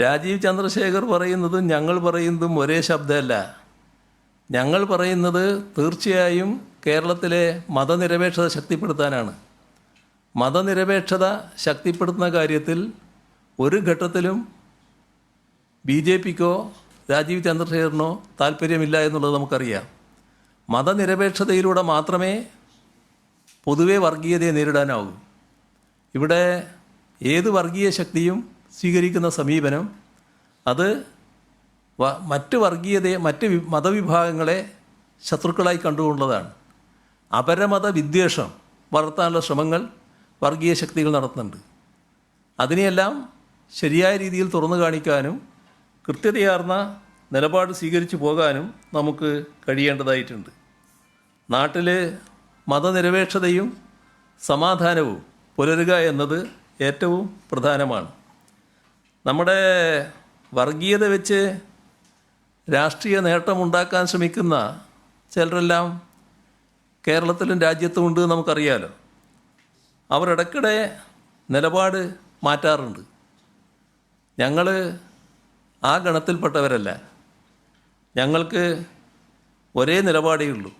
രാജീവ് ചന്ദ്രശേഖർ പറയുന്നതും ഞങ്ങൾ പറയുന്നതും ഒരേ ശബ്ദമല്ല. ഞങ്ങൾ പറയുന്നത് തീർച്ചയായും കേരളത്തിലെ മതനിരപേക്ഷത ശക്തിപ്പെടുത്താനാണ്. മതനിരപേക്ഷത ശക്തിപ്പെടുത്തുന്ന കാര്യത്തിൽ ഒരു ഘട്ടത്തിലും ബി ജെ പിക്കോ രാജീവ് ചന്ദ്രശേഖറിനോ താല്പര്യമില്ല എന്നുള്ളത് നമുക്കറിയാം. മതനിരപേക്ഷതയിലൂടെ മാത്രമേ പൊതുവെ വർഗീയതയെ നേരിടാനാവൂ. ഇവിടെ ഏത് വർഗീയ ശക്തിയും സ്വീകരിക്കുന്ന സമീപനം അത് മറ്റ് വർഗീയതയെ മറ്റ് മതവിഭാഗങ്ങളെ ശത്രുക്കളായി കണ്ടുകൊണ്ടുള്ളതാണ്. അപരമത വിദ്വേഷം വളർത്താനുള്ള ശ്രമങ്ങൾ വർഗീയ ശക്തികൾ നടത്തുന്നുണ്ട്. അതിനെയെല്ലാം ശരിയായ രീതിയിൽ തുറന്നു കാണിക്കാനും കൃത്യതയാർന്ന നിലപാട് സ്വീകരിച്ചു പോകാനും നമുക്ക് കഴിയേണ്ടതായിട്ടുണ്ട്. നാട്ടിൽ മതനിരപേക്ഷതയും സമാധാനവും പുലരുക എന്നത് ഏറ്റവും പ്രധാനമാണ്. നമ്മുടെ വർഗീയത വെച്ച് രാഷ്ട്രീയ നേട്ടമുണ്ടാക്കാൻ ശ്രമിക്കുന്ന ചിലരെല്ലാം കേരളത്തിലും രാജ്യത്തും ഉണ്ട് നമുക്കറിയാലോ. അവർ ഇടയ്ക്കിടെ നിലപാട് മാറ്റാറുണ്ട്. ഞങ്ങൾ ആ ഗണത്തിൽപ്പെട്ടവരല്ല. ഞങ്ങൾക്ക് ഒരേ നിലപാടേ ഉള്ളൂ.